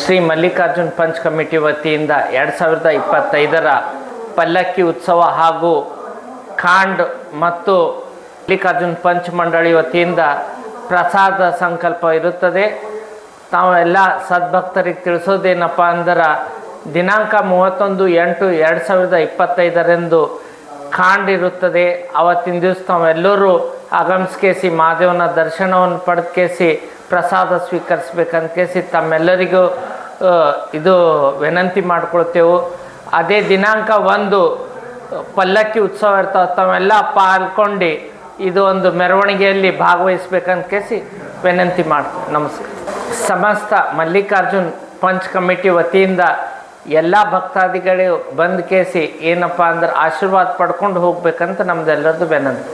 Shri Mallikarjun punch committee ವತಿಯಿಂದ ಎರಡು ಸಾವಿರದ ಇಪ್ಪತ್ತೈದರ ಪಲ್ಲಕ್ಕಿ ಉತ್ಸವ ಹಾಗೂ ಖಾಂಡ್ ಮತ್ತು ಮಲ್ಲಿಕಾರ್ಜುನ್ ಪಂಚ್ ಮಂಡಳಿ ವತಿಯಿಂದ ಪ್ರಸಾದ ಸಂಕಲ್ಪ ಇರುತ್ತದೆ. ತಾವೆಲ್ಲ ಸದ್ಭಕ್ತರಿಗೆ ತಿಳಿಸೋದೇನಪ್ಪ ಅಂದ್ರೆ, ದಿನಾಂಕ ಮೂವತ್ತೊಂದು ಎಂಟು ಎರಡು ಸಾವಿರದ ಇಪ್ಪತ್ತೈದರಂದು ಖಾಂಡ್ ಇರುತ್ತದೆ. ಅವತ್ತಿನ ದಿವಸ ತಾವೆಲ್ಲರೂ ಆಗಮಿಸ್ಕೇಸಿ, ಮಹಾದೇವನ ದರ್ಶನವನ್ನು ಪಡೆದ್ಕೇಸಿ ಪ್ರಸಾದ ಸ್ವೀಕರಿಸ್ಬೇಕಂತ ಕೇಸಿ ತಮ್ಮೆಲ್ಲರಿಗೂ ಇದು ವಿನಂತಿ ಮಾಡ್ಕೊಳ್ತೇವೆ. ಅದೇ ದಿನಾಂಕ ಒಂದು, ಪಲ್ಲಕ್ಕಿ ಉತ್ಸವ ಇರ್ತಾವೆ ತಾವೆಲ್ಲ ಪಾಲ್ಕೊಂಡು ಇದು ಒಂದು ಮೆರವಣಿಗೆಯಲ್ಲಿ ಭಾಗವಹಿಸ್ಬೇಕಂತ ಕೇಸಿ ವಿನಂತಿ ಮಾಡ್ತೇವೆ. ನಮಸ್ಕಾರ. ಸಮಸ್ತ ಮಲ್ಲಿಕಾರ್ಜುನ್ ಪಂಚ್ ಕಮಿಟಿ ವತಿಯಿಂದ ಎಲ್ಲ ಭಕ್ತಾದಿಗಳು ಬಂದು ಕೇಸಿ ಏನಪ್ಪ ಅಂದ್ರೆ ಆಶೀರ್ವಾದ ಪಡ್ಕೊಂಡು ಹೋಗ್ಬೇಕಂತ ನಮ್ದೆಲ್ಲರದು ವಿನಂತಿ.